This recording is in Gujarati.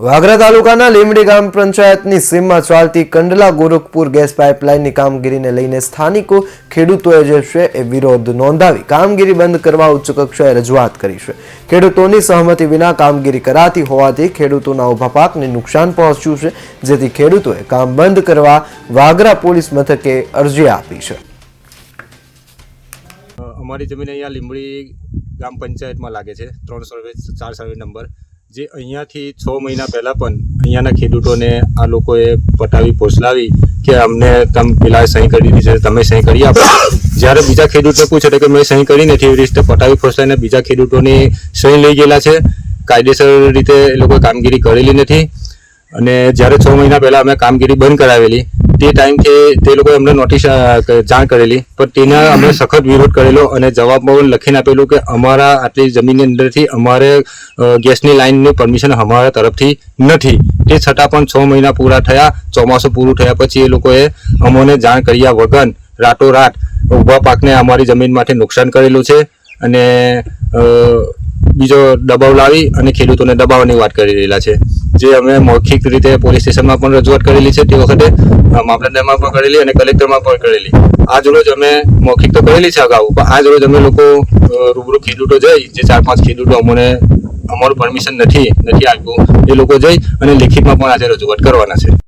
વાગરા તાલુકાના લીમડી ગ્રામ પંચાયતની સીમમાં ચાલતી કંડલા ગોરખપુર ગેસ પાઇપલાઇનની કામગીરીને લઈને સ્થાનિકો ખેડૂતોએ જે છે એ વિરોધ નોંધાવી કામગીરી બંધ કરવા ઉચ્ચ કક્ષાએ રજૂઆત કરી છે. ખેડૂતોની સહમતિ વિના કામગીરી કરાતી હોવાથી ખેડૂતોના ઊભા પાકને નુકસાન પહોંચ્યું છે, જેથી ખેડૂતોએ કામ બંધ કરવા વાગરા પોલીસ મથકે અરજી આપી છે. અમારી જમીન અહીંયા લીંબડી ગ્રામ પંચાયતમાં લાગે છે. ત્રણ સર્વે, ચાર સર્વે નંબર. જે અહીંયાથી છ મહિના પહેલાં પણ અહીંયાના ખેડૂતોને આ લોકોએ પટાવી પોસલાવી કે અમને તમે પેલા સહી કરી દીધી છે, તમે સહી કરી આપો. જ્યારે બીજા ખેડૂતો પૂછે કે મેં સહી કરી નથી એવી રીતે પટાવી પોસલાઈને બીજા ખેડૂતોની સહી લઈ ગયેલા છે. કાયદેસર રીતે એ લોકોએ કામગીરી કરેલી નથી. અને જ્યારે છ મહિના પહેલાં અમે કામગીરી બંધ કરાવેલી તે ટાઈમ કે તે લોકોએ અમને નોટિસ જાણ કરેલી. પણ તેના અમે સખત વિરોધ કરેલો અને જવાબમાં પણ લખીને આપેલું કે અમારા આટલી જમીનની અંદરથી અમારે ગેસની લાઇનની પરમિશન અમારા તરફથી નથી. તે છતાં પણ છ મહિના પૂરા થયા ચોમાસું પૂરું થયા પછી એ લોકોએ અમોને જાણ કર્યા વગર રાતોરાત ઊભા પાકને અમારી જમીન માટે નુકસાન કરેલું છે અને બીજો દબાવ લાવી અને ખેડૂતોને દબાવવાની વાત કરી રહેલા છે. જે અમે મૌખિક રીતે પોલીસ સ્ટેશનમાં પણ રજૂઆત કરેલી છે તે વખતે મામલતદારમાં પણ કરેલી અને કલેક્ટરમાં પણ કરેલી. આજ રોજ અમે મૌખિક તો કરેલી છે અગાઉ, પણ આજ રોજ અમે લોકો રૂબરૂ ખેડૂતો જઈ, જે ચાર પાંચ ખેડૂતો અમને અમારું પરમિશન નથી નથી આપ્યું, એ લોકો જઈ અને લેખિતમાં પણ આજે રજૂઆત કરવાના છે.